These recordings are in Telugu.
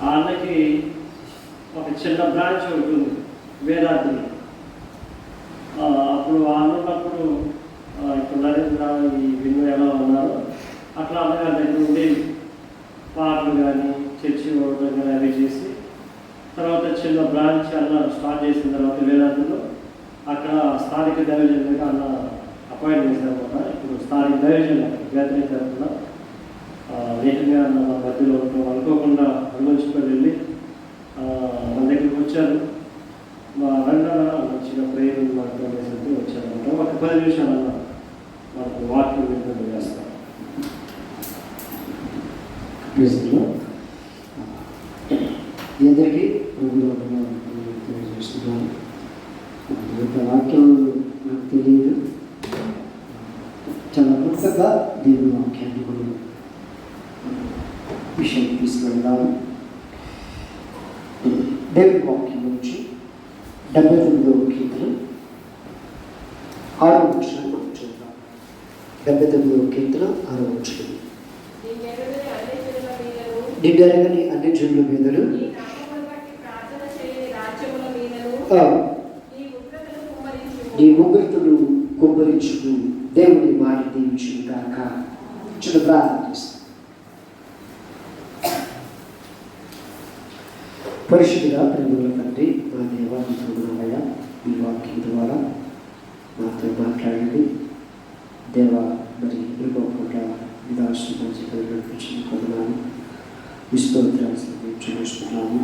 ఆ అన్నకి ఒక చిన్న బ్రాంచ్ ఒకటి ఉంది వేదాద్రి అప్పుడు ఆ అన్న ఉన్నప్పుడు ఇప్పుడు నరేంద్ర ఈ విన్ను ఎలా ఉన్నారు అట్లా అన్నగారి దగ్గర ఉండేవి పాటలు కానీ చర్చి ఓడటం కానీ అవి చేసి తర్వాత చిన్న బ్రాంచ్ అన్న స్టార్ట్ చేసిన తర్వాత వేదాద్రిలో అక్కడ స్థానిక దైవజనులుగా అన్న అపాయింట్ చేశారన్నమాట ఇప్పుడు స్థానిక దైవజన్ వేతన తరఫున నీట్గా అన్న మా మధ్యలో ఉండటం అనుకోకుండా అనుభవించుకొని వెళ్ళి ఆ, మన దగ్గరికి వచ్చారు. మా రంగన మంచిగా ప్రేయర్ మాట్లాడేసి వచ్చారన్నమాట ఒక పది నిమిషాలు అన్న మనకు వాక్యం విధంగా చేస్తాం క్రీస్తులో అందరికీ ప్రభువులో వందనాలు తెలియజేస్తున్నాను ఇంత వాక్యం నాకు తెలియదు చాలా కొత్తగా దేవుని వాక్యాన్ని మనం విషయం తీసుకెళ్దాము దేవుని వాక్యం నుంచి డెబ్బై తొమ్మిదవ కీర్తన ఆరో వచ్చిన చూద్దాం. డెబ్బై తొమ్మిదవ కీర్తన ఆరో వచ్చిన నిడ్డరగని అన్ని జనుల మీదలు. నీ ముగ్గురుతులు కుమ్మరించుడు దేవుని వారి దీవించుడు కాక చిన్న ప్రార్థన చేస్తాం పరిశుద్ధుగా ప్రేమల తండ్రి మా దేవాలయ చూడనవయ్య మీ వాక్యం ద్వారా మాతో మాట్లాడండి. దేవా మరి ఇరుగో పూట విదాసు మంచి నడిపించిన కొన్నాను విస్తోత్రాలు చూస్తున్నాము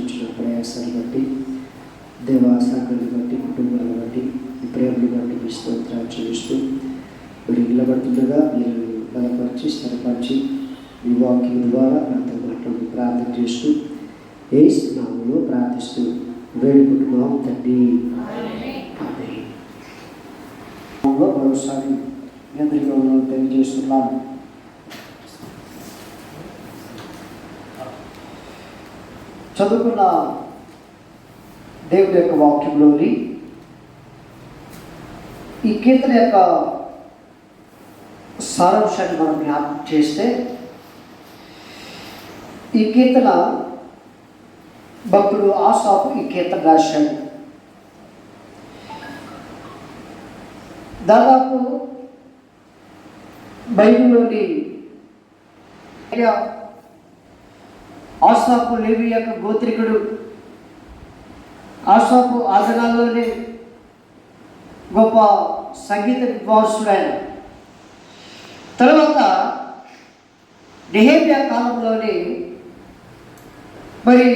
ఇచ్చిన ప్రయాసాన్ని బట్టి దేవాసాకులను బట్టి కుటుంబాలను బట్టి మీ ప్రేమను బట్టి మీ స్తోత్రాలు చూపిస్తూ మీరు నిలబడుతుండగా మీరు బలపరిచి స్థిరపరిచి మీ వాక్యం ద్వారా నాతో మాట్లాడి ప్రార్థన చేస్తూ ఏ ప్రార్థిస్తూ వేడుకుంటున్నాం తండ్రి. మరోసారి మీ అందరికీ తెలియజేస్తున్నాను. చదువుకున్న దేవుడి యొక్క వాక్యంలోని ఈ కీర్తన యొక్క సారాంశాన్ని మనం జ్ఞాపకం చేస్తే ఈ కీర్తన భక్తుడు ఆసాపు ఈ కీర్తన రాశాడు. దాదాపు బైబిల్లోని ఆసాపు లేవి యొక్క గోత్రికుడు ఆసాపు ఆదనాల్లోనే గొప్ప సంగీత విద్వాంసుడు ఆయన తర్వాత నెహేమియా కాలంలోనే మరి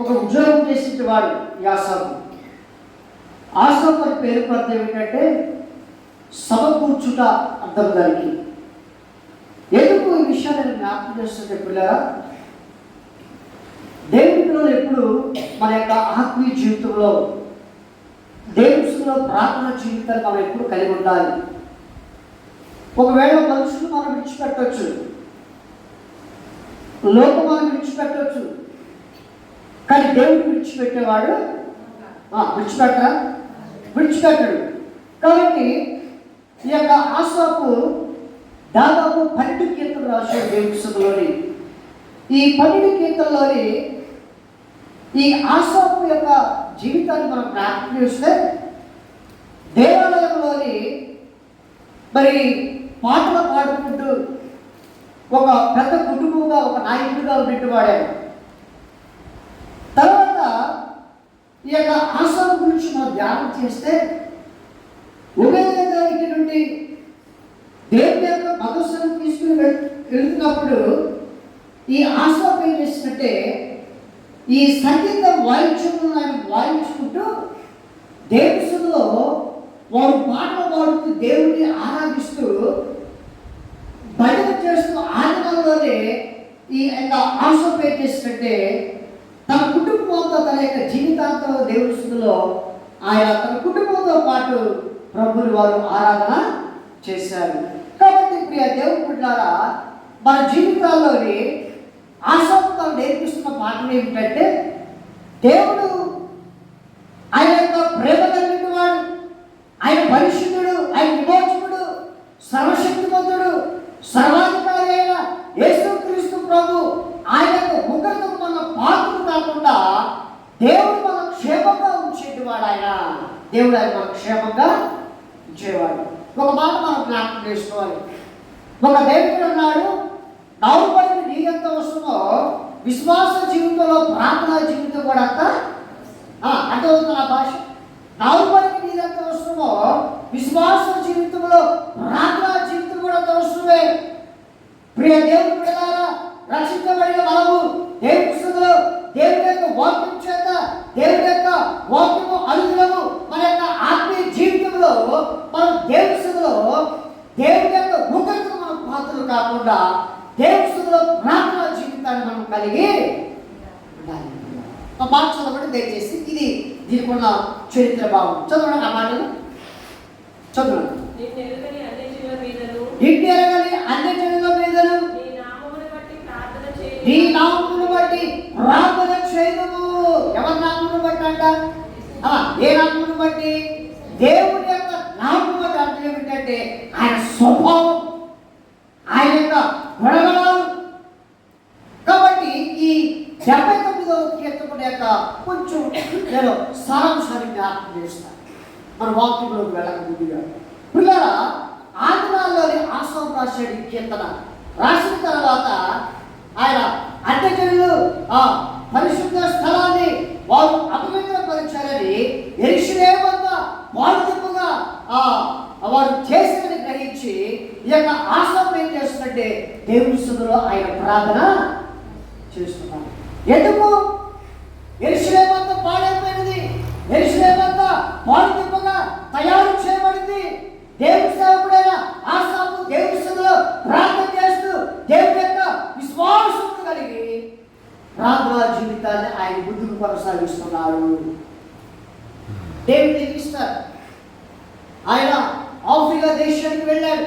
ఒక ఉద్యోగం చేసిన వాడు ఈ ఆసాపు వారి అని పేరు పడితే ఏమిటంటే సమకూర్చుట అర్థం దానికి. ఎందుకు ఈ విషయాన్ని నేను జ్ఞాపకం చేస్తుంటే పిల్లరా? దేవుడిలో ఎప్పుడు మన యొక్క ఆత్మీయ జీవితంలో దేవుడిలో ప్రార్థన జీవితాన్ని మనం ఎప్పుడు కలిగి ఉండాలి? ఒకవేళ మనుషులు మనం విడిచిపెట్టవచ్చు లోకం మనం విడిచిపెట్టవచ్చు కానీ దేవుడు విడిచిపెట్టేవాడు ఆ, విడిచిపెట్టరా? విడిచిపెట్టడు. కాబట్టి ఈ యొక్క ఆశాపు దాదాపు పన్నెండు కీర్తలు రాశాడు దేవుడి పుస్తకంలోని ఈ పన్నెండు కీర్తల్లోని ఈ ఆశాపు యొక్క జీవితాన్ని మనం ప్రార్థన చేస్తే దేవాలయంలోని మరి పాటలు పాడుకుంటూ ఒక పెద్ద కుటుంబంగా ఒక నాయకుడిగా ఉండేవాడాడు తర్వాత ఈ యొక్క ఆశ్రమం గురించి మనం ధ్యానం చేస్తే ఉభయదానికి దేవుని యొక్క మదస్సును తీసుకుని వెళ్తున్నప్పుడు ఈ ఆశ్రమం ఏం చేసినట్టే ఈ సంగీత వాయించుకున్న ఆయన వాయించుకుంటూ దేవుసులో వారు పాటలు పాడుతూ దేవుడిని ఆరాధిస్తూ భజన చేస్తూ మాటల్లోనే ఈ యొక్క ఆశం ఏం చేసినట్టే తన కుటుంబంతో తన యొక్క జీవితాంతం దేవుడి స్థితిలో ఆయన తన కుటుంబంతో పాటు ప్రభుని వారు ఆరాధన చేశారు. కాబట్టి ప్రియ దేవుడి బిడ్డారా మన జీవితాల్లోని ఆశతో నేర్పిస్తున్న మాటలు ఏమిటంటే దేవుడు ఆయన యొక్క ప్రేమ కలిగిన వాడు ఆయన పరిశుద్ధుడు ఆయన విమోచకుడు సర్వశక్తిమంతుడు సర్వాధికారి అయిన యేసుక్రీస్తు ప్రభు ఆయన యొక్క ముగ్గురికి మన పాత్రలు కాకుండా దేవుడు మన క్షేమంగా ఉంచేటివాడు ఆయన దేవుడు ఆయన క్షేమంగా ఉంచేవాడు ఒక మాట మనం జ్ఞాపకం చేసుకోవాలి. ఒక దేవుడు అన్నాడు నవ్వుపడిన నీ ఎంత వస్తుందో విశ్వాస జీవితంలో ప్రార్థన జీవితం కూడా అంత అంటే ఉంది నా భాష. నవ్వుపడిన నీ ఎంత వస్తుందో విశ్వాస జీవితంలో ప్రార్థన జీవితం కూడా అంత అవసరమే ప్రియ దేవుడు రక్షించబడిన మనము దేవుని పుస్తకంలో దేవుని యొక్క వాక్యం చేత దేవుని యొక్క వాక్యము అనుగుణము మన యొక్క ఆత్మీయ జీవితంలో మనం దేవుని పుస్తకంలో దేవుని యొక్క ముఖకు మనం పాత్రలు కాకుండా దేవుని పుస్తకంలో ప్రార్థన జీవితాన్ని మనం కలిగి ఉండాలి. మాట చదవండి దయచేసి ఇది దీనికి ఉన్న చరిత్ర బాగుంది చదవండి ఆ మాటలు చదవండి. అన్ని జనుల మీదను నీ నామమును బట్టి ప్రార్థన చేయుట నీ నామమును బట్టి ప్రార్థన చేయము ఎవరి నామమును బట్టి అంట? ఏ నామమును బట్టి? దేవుని యొక్క నామము బట్టి అర్థం ఏమిటంటే ఆయన స్వభావం ఆయన యొక్క గుణగణాలు కాబట్టి ఈ డెబ్బై తొమ్మిదో కీర్తన యొక్క కొంచెం నేను సారాంశాన్ని జ్ఞాపకం చేస్తాను. మన వాక్యంలోకి వెళ్ళక ముందుగా. పిల్లరా ఆంధ్రాలోని ఆశ్రమం రాశాడు ఈ కీర్తన. రాసిన తర్వాత ఆయన అడ్డజనులు ఆ పరిశుద్ధ స్థలాన్ని వారు అపవిత్రపరిచారని ఎరిశిలేమంత బాధింపుగా ఆ వారు చేసిన గ్రహించి ఈ యొక్క ఆశ్రమం ఏం చేస్తుందంటే దేవుని సుధలో ఆయన ప్రార్థన చేస్తున్నారు. ఎందుకు? ఎరుసలేమంతా పాడైపోయినది. ఎరుసలేమంతా పాడుతింపగా తయారు చేయబడింది. దేవుని సేవకుడైన ఆశ్రమం దేవుని సదులో ప్రార్థన చేస్తూ దేవుని యొక్క విశ్వాసం కలిగి ప్రార్థనా జీవితాన్ని ఆయన ముందుకు కొనసాగిస్తున్నారు దేవుని ఇస్తారు ఆయన ఆఫ్రికా దేశానికి వెళ్ళాడు.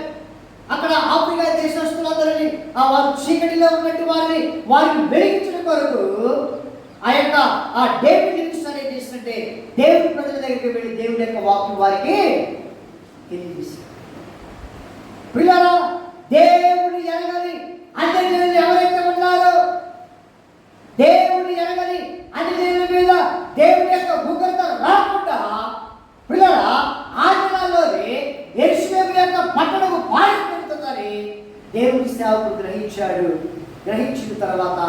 అక్కడ ఆఫ్రికా దేశస్తులందరినీ ఆ వారు చీకటిలో ఉన్నట్టు వారిని వారిని వెలిగించడం కొరకు ఆ యొక్క ఆ డేవిడ్ లివింగ్స్టన్ ఏం చేసినట్టే దేవుడి ప్రజల దగ్గరికి వెళ్ళి దేవుడి యొక్క వాక్యం వారికి తెలియజేశారు పిల్లరా దేవుడు ఎరగని అందరి జనులు ఎవరైతే ఉన్నారో దేవుడు ఎరగని అన్ని జనుల మీద దేవుడి యొక్క ఉగ్రత రాకుండా పిల్లరా ఆ దినాల్లోనే ఎరుసలేము యొక్క పట్టణము పారిపోతుందని దేవుడి సేవకుడు గ్రహించాడు. గ్రహించిన తర్వాత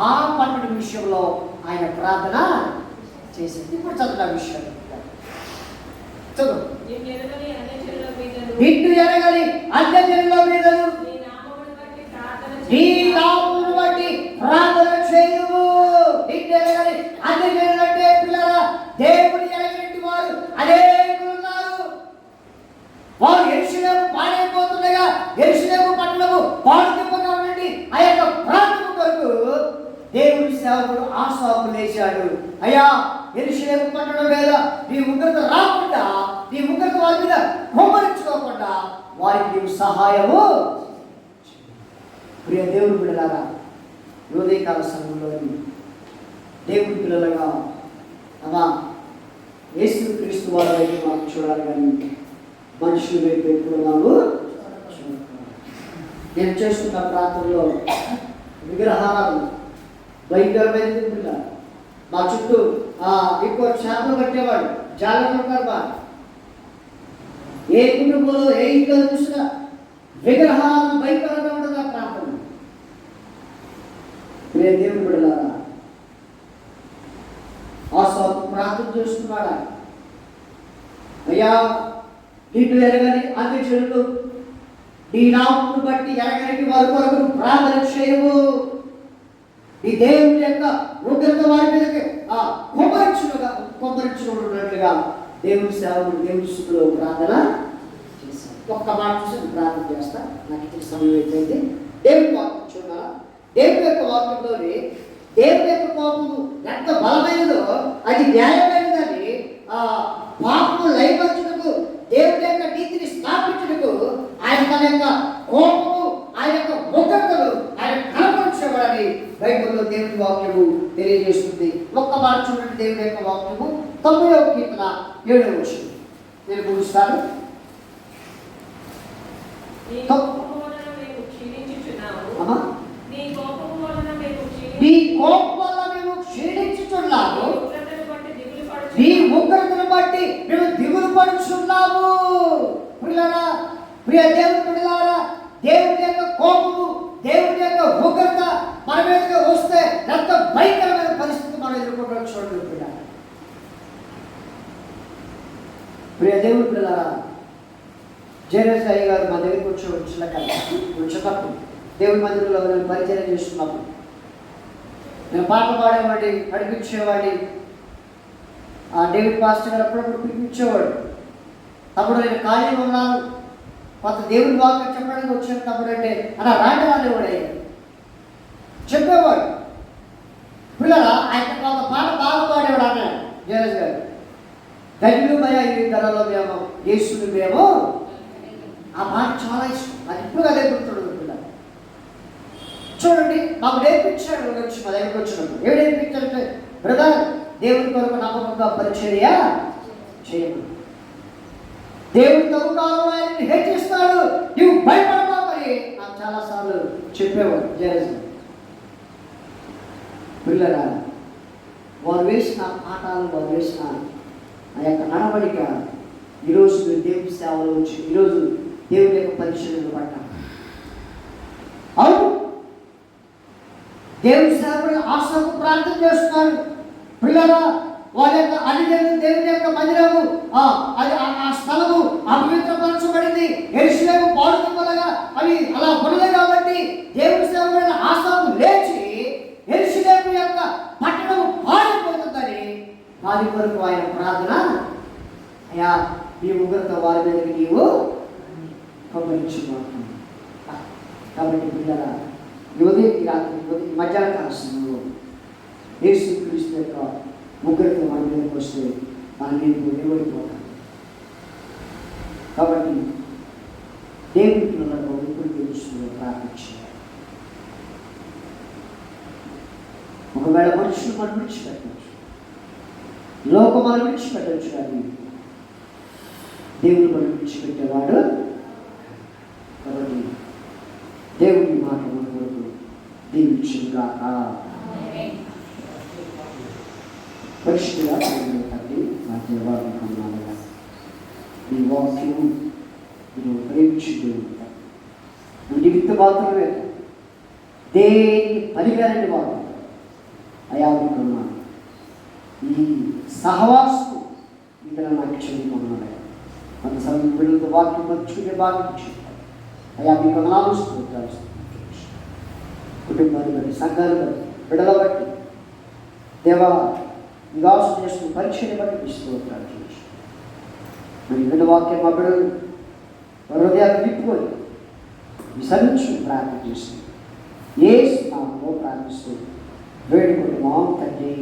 ఆ పట్టణం విషయంలో ఆయన ప్రార్థన చేసింది ఇప్పుడు చదువు విషయం. చదువు. అన్యజనుల నిన్ను ఎరగని అన్ని జనుల మీదను ప్రార్థన నీ చేయుట నామమును బట్టి ప్రార్థన చేయము. నిన్ను ఎరగని అన్ని జనులంటే దేవుని ఎరగని వారు అనేకులు ఉన్నారు వారు ఎరుసలేము పాడైపోతుండగా ఎరుసలేము పట్టణము పాడుతిప్పగా ఉండండి. ఆ యొక్క ప్రాంతం కొరకు దేవుని సేవకుడు ఆశాపు లేచాడు. అయ్యా ఎరుసలేము పట్టణం లేదా నీ ఉగ్రత రాకుండా నీ ఉగ్రత వారి మీద కుమ్మరించుకోకుండా వారికి సహాయము ప్రియ దేవుని బిడ్డలారా యోదయకాల సంఘంలోని దేవుని పిల్లలుగా అలా యేసు క్రీస్తు వారి వైపు మనం చూడాలి కానీ మనుషుల వైపు ఎప్పుడు మనము నేను చేస్తున్న ప్రాంతంలో విగ్రహాలు భయంకరమైన మా చుట్టూ ఆ, ఎక్కువ చేపలు పట్టేవాడు జాగ్రత్త కర్మ ఏ కుటుంబంలో ఏ ఇంట్లో చూసినా విగ్రహాలను భయంకరంగా ప్రియ దేవుని బిడ్డలారా. ఆ స్వామి ప్రార్థన చేస్తున్నాడా అయ్యా నీటు ఎరగని అన్ని చెడులు నీ నామమును బట్టి ఎరగని వారి కొరకు ప్రార్థన చేయవు. ఈ దేవుని యొక్క ఉగ్రత వారి మీదకి ఆ కొమ్మరించుగా కొమ్మరించుకున్నట్లుగా దేవుని సేవలు దేవుని స్థుతిలో ప్రార్థన చేశాను ఒక్క మాట చూసి ప్రార్థన చేస్తా. నాకు ఇచ్చిన సమయం అయిపోయింది దేవుని వాక్యం దేవుని యొక్క వాక్యంలోని దేవుని యొక్క కోపము ఎంత బలమైనదో అది న్యాయమైనదని ఆ పాపము లయపరచుటకు దేవుని యొక్క నీతిని స్థాపించుటకు ఆయన తన యొక్క కోపము ఆయన యొక్క ముఖతలు ఆయన కనపరచబడని బైబిల్లో దేవుని వాక్యము తెలియజేస్తుంది. ఒక్క మాట చూడండి దేవుని యొక్క వాక్యము తొమ్మిదవ కీర్తన ఏడవ వచ్చింది నేను ముగిస్తాను నీ కోపము వలన మేము క్షీణించుచున్నాము. అమ్మా నీ కోపము వలన మేము నీ కోపం వల్ల మేము నీ ఉగ్రతను బట్టి నేను మేము దిగులు పడుచున్నాము పిల్లరా ప్రియ దేవుని బిడ్డలారా దేవుని యొక్క కోపము దేవుని యొక్క ఉగ్రత మన మీదకి వస్తే ఎంత భయంకరమైన పరిస్థితి మనం ఎదుర్కొంటాం చూడండి పిల్లలు ప్రియ దేవుని పిల్లరా జయరాజ్ అయ్య గారు మా దగ్గరికి వచ్చి వచ్చిన కదా వచ్చేటప్పుడు దేవుని మందిరంలో పరిచయం చేస్తున్నప్పుడు నేను పాటలు పాడేవాడిని నడిపించేవాడిని. ఆ డేవిడ్ పాస్టర్ గారు అప్పుడప్పుడు పిలిపించేవాడు. తప్పుడు నేను ఖాళీగా ఉన్నాను. కొంత దేవుని బాగా చెప్పడానికి వచ్చాను తప్పుడు అంటే అలా రాంటి వాళ్ళు చెప్పేవాడు. పిల్లల ఆయన కొంత పాట బాగా పాడేవాడు అన్నాడు జయరాజ్ గారు. ధన్యులు భయ ఈ ధరలో మేము యేసుని మేము. ఆ మాట చాలా ఇష్టం. అది ఇప్పుడు అదే చూడండి మాకు నేర్పించాడు వచ్చి మా దగ్గరికి వచ్చినప్పుడు ఏం నేర్పించాలంటే బ్రదర్ దేవుని కొరకు నమ్మకంగా పరిచర్య చేయము దేవుని తగుకాలం ఆయన్ని హెచ్చిస్తాడు నువ్వు భయపడమా మరి. నాకు చాలాసార్లు చెప్పేవాడు జయరాజు పిల్లరా వారు వేసిన పాఠాలు వారు వేసిన ఆ యొక్క నడవడిక ఈరోజు దేవుని సేవలో వచ్చి ఈరోజు దేవుని యొక్క పరిచయం పడ్డా దేవుని సేవకుడు ఆశకు ప్రార్థన చేస్తున్నారు. పిల్లల వారి యొక్క అన్నిదేవుని దేవుని యొక్క మందిరము అది ఆ- స్థలము అపవిత్రపరచబడింది. ఎరుసలేము పాడుతున్నగా అవి అలా ఉన్నది కాబట్టి దేవుని సేవకుడైన ఆశకు లేచి ఎరుసలేము యొక్క పట్టణము పాడిపోతుందని వారి కొరకు ఆయన ప్రార్థన. అయ్యా ఈ ఉగ్రత వారి మీదకి నీవు పంపించుకుంటున్నాను కాబట్టి పిల్లల ఈ ఉదయం ఈ రాత్రి ఈ ఉదయం ఈ మధ్యాహ్న కాల సమయంలో యేసు క్రీస్తు యొక్క ముగ్గురితో మన మీదకి వస్తే మనం నీకు నిలబడిపోతాం కాబట్టి దేవుని పిల్లలకు ఇప్పుడు తెలుస్తుంది ప్రార్థించారు ఒకవేళ మనుషులు మనం విడిచిపెట్టచ్చు లోకం మనం విడిచిపెట్టచ్చు కానీ దేవుడు మనం విడిచిపెట్టేవాడు కాబట్టి దేవుని మాట మన కొరకు దీవించుగాక పరిశుద్ధుగా తండ్రి మా దేవాన్ని నీ వాక్యము నువ్వు ప్రేమించి దేవుడు నిమిత్త మాత్రమే దేని పనిగారని వాడు అయా అనుకున్నాను ఈ సహవాసం ఇతర నాకు చెందుకున్నాడు. మన సమయం బిడ్డలతో వాక్యం పంచుకునే బాగా అయా మీకు నాలుగు స్తోత్రాలు కుటుంబాన్ని బట్టి సంఘాన్ని బట్టి బిడ్డల బట్టి దేవా నివాసం చేస్తున్న పరీక్షని బట్టి మీ స్తోత్రాలు మరి విన్న వాక్యం మా బిడ్డలు వారి హృదయాన్ని విప్పుకొని విసరించు ప్రార్థన చేసి ఏ స్నామంలో ప్రార్థిస్తూ వేడుకుంటున్నాం తండ్రి